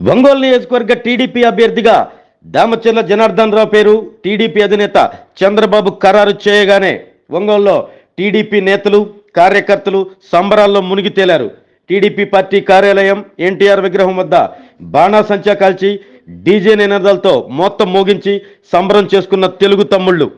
ఒంగోలు నియోజకవర్గ టీడీపీ అభ్యర్థిగా దామచర్ల జనార్దన్ రావు పేరు. టీడీపీ అధినేత చంద్రబాబు ఖరారు చేయగానే ఒంగోలులో టీడీపీ నేతలు కార్యకర్తలు సంబరాల్లో మునిగి తేలారు. టీడీపీ పార్టీ కార్యాలయం ఎన్టీఆర్ విగ్రహం వద్ద బాణాసంచా కాల్చి డీజే నినాదాలతో మొత్తం మోగించి సంబరం చేసుకున్న తెలుగు తమ్ముళ్ళు.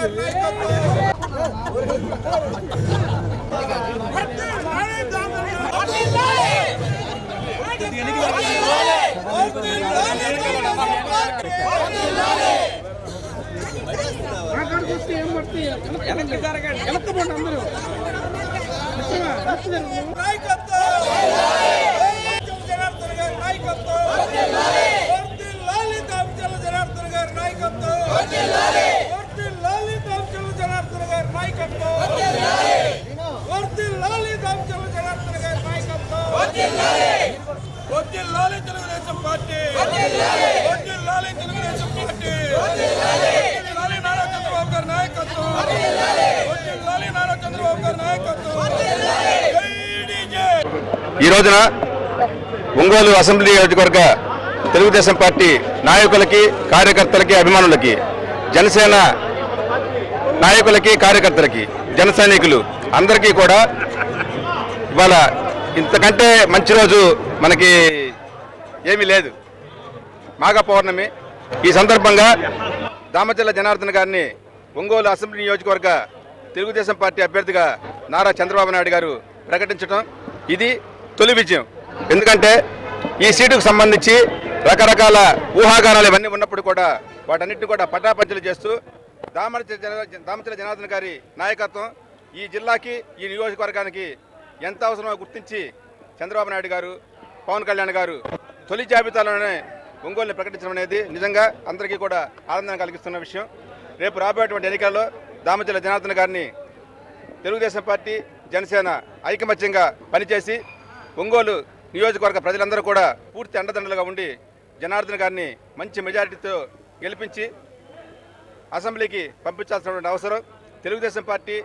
జనార్దన్ గారి నాయకత్వం. వర్ధిల్లాలి దామచల- వర్ధిల్లాలి దామచల పార్టీ. నాయకత్వం దామచల జనార్దన్ గారి నాయకత్వం. వర్ధిల్లాలి దామచల జనార్దన్ గారి నాయకత్వం. వర్ధిల్లాలి దామచల జనార్దన్ గారి నాయకత్వం. వర్ధిల్లాలి దామచల జనార్దన్ గారి నాయకత్వం. వర్ధిల్లాలి తెలుగుదేశం పార్టీ. తెలుగుదేశం పార్టీ. నారా చంద్రబాబు గారి నాయకత్వం. నారా చంద్రబాబు గారి నాయకత్వం. జై డీజే. ఈ రోజున ఒంగోలు అసెంబ్లీ నియోజకవర్గ తెలుగుదేశం పార్టీ నాయకులకి కార్యకర్తలకి అభిమానులకి జనసేన నాయకులకి కార్యకర్తలకి జన సైనికులు అందరికీ కూడా ఇవాళ ఇంతకంటే మంచి రోజు మనకి ఏమీ లేదు. మాఘ పౌర్ణమి ఈ సందర్భంగా దామచల్ల జనార్దన్ గారిని ఒంగోలు అసెంబ్లీ నియోజకవర్గ తెలుగుదేశం పార్టీ అభ్యర్థిగా నారా చంద్రబాబు నాయుడు గారు ప్రకటించడం ఇది తొలి విజయం. ఎందుకంటే ఈ సీటుకు సంబంధించి రకరకాల ఊహాగానాలు ఇవన్నీ ఉన్నప్పుడు కూడా వాటన్నిటిని కూడా పటాపంచలు చేస్తూ దామచల జన- దామచల జనార్దన్ గారి నాయకత్వం ఈ జిల్లాకి ఈ నియోజకవర్గానికి ఎంత అవసరమో గుర్తించి చంద్రబాబు నాయుడు గారు పవన్ కళ్యాణ్ గారు తొలి జాబితాలోనే ఒంగోలుని ప్రకటించడం అనేది నిజంగా అందరికీ కూడా ఆనందం కలిగిస్తున్న విషయం. రేపు రాబోయేటువంటి ఎన్నికల్లో దామచల జనార్దన్ గారిని తెలుగుదేశం పార్టీ జనసేన ఐకమత్యంగా పనిచేసి ఒంగోలు నియోజకవర్గ ప్రజలందరూ కూడా పూర్తి అండదండలుగా ఉండి జనార్దన్ గారిని మంచి మెజారిటీతో గెలిపించి అసెంబ్లీకి పంపించాల్సినటువంటి అవసరం. తెలుగుదేశం పార్టీ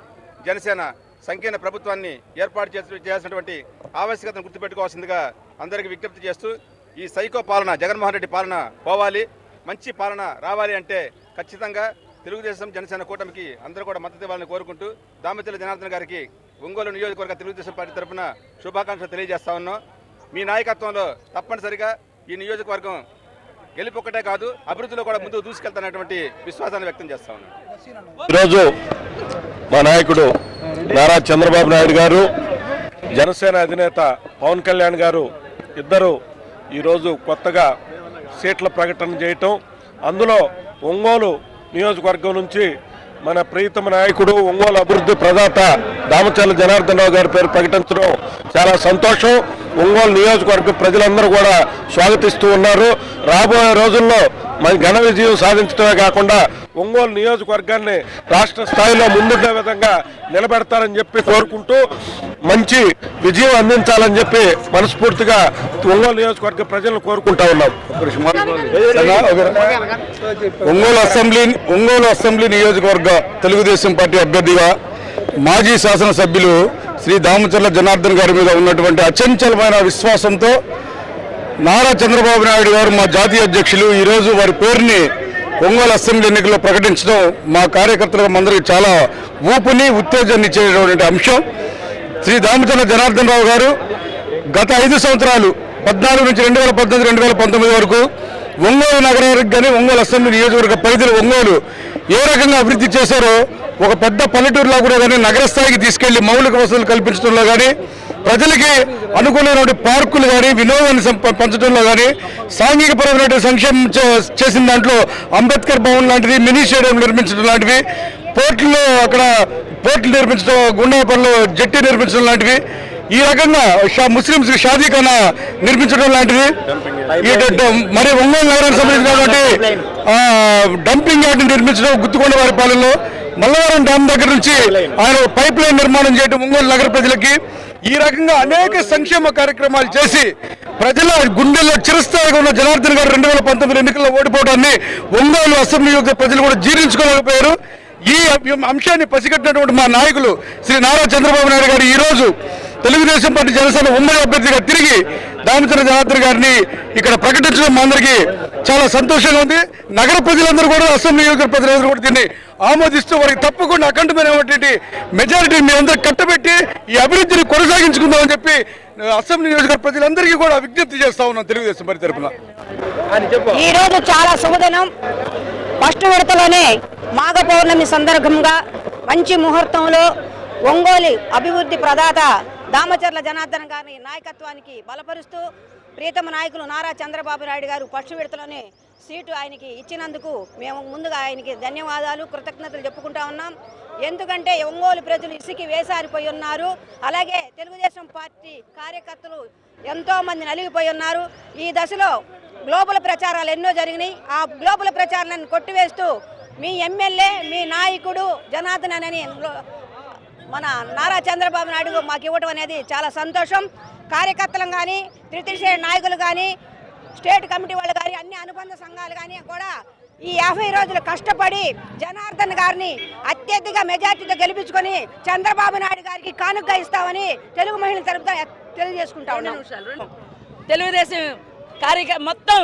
జనసేన సంకీర్ణ ప్రభుత్వాన్ని ఏర్పాటు చేసినటువంటి ఆవశ్యకతను గుర్తుపెట్టుకోవాల్సిందిగా అందరికీ విజ్ఞప్తి చేస్తూ ఈ సైకో పాలన జగన్మోహన్ రెడ్డి పాలన పోవాలి మంచి పాలన రావాలి అంటే ఖచ్చితంగా తెలుగుదేశం జనసేన కూటమికి అందరూ కూడా మద్దతు ఇవ్వాలని కోరుకుంటూ దామతిల జనార్దన్ గారికి ఒంగోలు నియోజకవర్గ తెలుగుదేశం పార్టీ తరఫున శుభాకాంక్షలు తెలియజేస్తా ఉన్నాం. మీ నాయకత్వంలో తప్పనిసరిగా ఈ నియోజకవర్గం గెలుపొక్కటే కాదు అభివృద్ధిలో కూడా ముందుకు దూసుకెళ్తానటువంటి విశ్వాసాన్ని వ్యక్తం చేస్తా ఉన్నాం. ఈరోజు మా నాయకుడు నారా చంద్రబాబు నాయుడు గారు జనసేన అధినేత పవన్ కళ్యాణ్ గారు ఇద్దరు ఈరోజు కొత్తగా సీట్ల ప్రకటన చేయటం. అందులో ఒంగోలు నియోజకవర్గం నుంచి మన ప్రీతమ నాయకుడు ఒంగోలు అభివృద్ధి ప్రదాత దామచర్ల జనార్దన్ రావు గారి పేరు ప్రకటించడం చాలా సంతోషం. ఒంగోలు నియోజకవర్గ ప్రజలందరూ కూడా స్వాగతిస్తూ ఉన్నారు. రాబోయే రోజుల్లో మన ఘన విజయం సాధించడమే కాకుండా ఒంగోలు నియోజకవర్గాన్ని రాష్ట్ర స్థాయిలో ముందుండే విధంగా నిలబెడతారని చెప్పి కోరుకుంటూ మంచి విజయం అందించాలని చెప్పి మనస్ఫూర్తిగా ఒంగోలు నియోజకవర్గ ప్రజలను కోరుకుంటా ఉన్నాం. ఒంగోలు అసెంబ్లీ ఒంగోలు అసెంబ్లీ నియోజకవర్గ తెలుగుదేశం పార్టీ అభ్యర్థిగా మాజీ శాసనసభ్యులు శ్రీ దామచర్ల జనార్దన్ గారి మీద ఉన్నటువంటి అచంచలమైన విశ్వాసంతో నారా చంద్రబాబు నాయుడు గారు మా జాతీయ అధ్యక్షులు ఈరోజు వారి పేరుని ఒంగోలు అసెంబ్లీ ఎన్నికల్లో ప్రకటించడం మా కార్యకర్తలకు అందరికీ చాలా ఊపుని ఉత్తేజాన్ని ఇచ్చేటటువంటి అంశం. శ్రీ దామచర్ల జనార్దన్ రావు గారు గత ఐదు సంవత్సరాలు పద్నాలుగు నుంచి రెండు వేల పద్దెనిమిది రెండు వేల పంతొమ్మిది వరకు ఒంగోలు నగరానికి కానీ ఒంగోలు అసెంబ్లీ నియోజకవర్గ పరిధిలో ఒంగోలు ఏ రకంగా అభివృద్ధి చేశారో ఒక పెద్ద పల్లెటూరులో కూడా కానీ నగర స్థాయికి తీసుకెళ్ళి మౌలిక వసతులు కల్పించడంలో కానీ ప్రజలకి అనుకూలమైనటువంటి పార్కులు కానీ వినోదాన్ని సంప- పంచడంలో కానీ సాంఘికపరమైన సంక్షేమం చేసిన దాంట్లో అంబేద్కర్ భవన్ లాంటిది మినీ స్టేడియం నిర్మించడం లాంటివి పోర్టులో అక్కడ పోర్టులు నిర్మించడం గుండాపల్లిలో జట్టి నిర్మించడం లాంటివి ఈ రకంగా షా షాదీ షాదీఖానా నిర్మించడం లాంటివి ఈ మరి ఒంగోలు నగరానికి సంబంధించిన డంపింగ్ యార్డ్ నిర్మించడం గుత్తుకొండ వారి పాలనలో మల్లవరం డ్యామ్ దగ్గర నుంచి ఆయన పైప్ లైన్ నిర్మాణం చేయడం ఒంగోలు నగర ప్రజలకి ఈ రకంగా అనేక సంక్షేమ కార్యక్రమాలు చేసి ప్రజల గుండెల్లో చిరస్థాయిగా ఉన్న జనార్దన్ గారు రెండు వేల పంతొమ్మిది ఎన్నికల్లో ఓడిపోవడాన్ని ఒంగోలు అసెంబ్లీ యొక్క ప్రజలు కూడా జీర్ణించుకోలేకపోయారు. ఈ అంశాన్ని పసిగట్టినటువంటి మా నాయకులు శ్రీ నారా చంద్రబాబు నాయుడు గారు ఈ రోజు తెలుగుదేశం పార్టీ జనసేన ఉమ్మడి అభ్యర్థిగా తిరిగి దామచంద్ర జనార్దన్ గారిని ఇక్కడ ప్రకటించడం మా అందరికీ చాలా సంతోషంగా ఉంది. నగర ప్రజలందరూ కూడా అసెంబ్లీ నియోజకవర్గ ప్రజలందరూ కూడా దీన్ని ఆమోదిస్తూ వారికి తప్పకుండా అఖండమైనటువంటి మెజారిటీ మీ అందరూ కట్టబెట్టి ఈ అభివృద్ధిని కొనసాగించుకుందామని చెప్పి అసెంబ్లీ నియోజకవర్గ ప్రజలందరికీ కూడా విజ్ఞప్తి చేస్తా ఉన్నాం తెలుగుదేశం పార్టీ తరఫున. ఈ రోజు చాలా శుభదినం. ఫస్ట్ విడతలోనే మాఘ పౌర్ణమి సందర్భంగా మంచి ముహూర్తంలో ఒంగోలు అభివృద్ధి ప్రదాత దామచర్ల జనార్దన్ గారి నాయకత్వానికి బలపరుస్తూ ప్రీతమ నాయకులు నారా చంద్రబాబు నాయుడు గారు పక్షు విడతలోనే సీటు ఆయనకి ఇచ్చినందుకు మేము ముందుగా ఆయనకి ధన్యవాదాలు కృతజ్ఞతలు చెప్పుకుంటా ఉన్నాం. ఎందుకంటే ఒంగోలు ప్రజలు ఇసుకి వేసారిపోయి ఉన్నారు. అలాగే తెలుగుదేశం పార్టీ కార్యకర్తలు ఎంతోమంది నలిగిపోయి ఉన్నారు. ఈ దశలో గ్లోబల్ ప్రచారాలు ఎన్నో జరిగినాయి. ఆ గ్లోబల్ ప్రచారాలను కొట్టివేస్తూ మీ ఎమ్మెల్యే మీ నాయకుడు జనార్దన్ అని మన నారా చంద్రబాబు నాయుడు మాకు ఇవ్వడం అనేది చాలా సంతోషం. కార్యకర్తలం కానీ త్రితిశ్రేణి నాయకులు కానీ స్టేట్ కమిటీ వాళ్ళు కానీ అన్ని అనుబంధ సంఘాలు కానీ కూడా ఈ యాభై రోజులు కష్టపడి జనార్దన్ గారిని అత్యధిక మెజార్టీతో గెలిపించుకొని చంద్రబాబు నాయుడు గారికి కానుక ఇస్తామని తెలుగు మహిళల తరపున తెలియజేసుకుంటా ఉన్నాం. తెలుగుదేశం కార్యక మొత్తం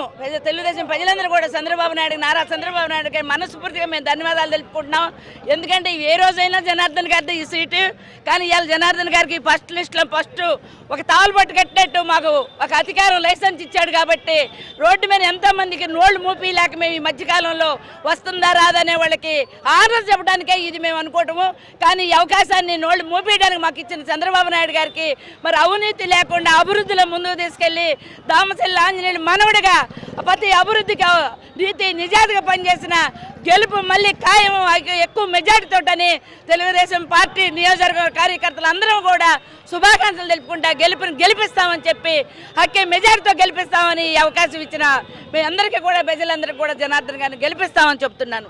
తెలుగుదేశం ప్రజలందరూ కూడా చంద్రబాబు నాయుడు నారా చంద్రబాబు నాయుడు గారి మనస్ఫూర్తిగా మేము ధన్యవాదాలు తెలుపుకుంటున్నాం. ఎందుకంటే ఏ రోజైనా జనార్దన్ గారిది ఈ సీటు కానీ ఇవాళ జనార్దన్ గారికి ఫస్ట్ లిస్ట్లో ఫస్ట్ ఒక తాళ్ళు పట్టు కట్టినట్టు మాకు ఒక అధికారం లైసెన్స్ ఇచ్చాడు కాబట్టి రోడ్డు మీద ఎంతోమందికి నోళ్ళు మూపి లేక మేము ఈ మధ్యకాలంలో వస్తుందా రాదనే వాళ్ళకి ఆర్డర్ చెప్పడానికే ఇది మేము అనుకోవటము. కానీ ఈ అవకాశాన్ని నోళ్ళు మూపేయడానికి మాకు ఇచ్చిన చంద్రబాబు నాయుడు గారికి మరి అవినీతి లేకుండా అభివృద్ధిలో ముందుకు తీసుకెళ్ళి దామశల్లి ఆంజనేయులు మనవుడిగా ప్రతి అభివృద్ధికి నీతి నిజాయితీగా పనిచేసిన గెలుపు మళ్ళీ ఖాయం ఎక్కువ మెజార్టీతోటని తెలుగుదేశం పార్టీ నియోజకవర్గ కార్యకర్తలు అందరూ కూడా శుభాకాంక్షలు తెలుపుకుంటా గెలుపుని గెలిపిస్తామని చెప్పి హక్కే మెజార్టీతో గెలిపిస్తామని అవకాశం ఇచ్చిన మీ అందరికీ కూడా ప్రజలందరికీ కూడా జనార్దన్ గారిని గెలిపిస్తామని చెప్తున్నాను.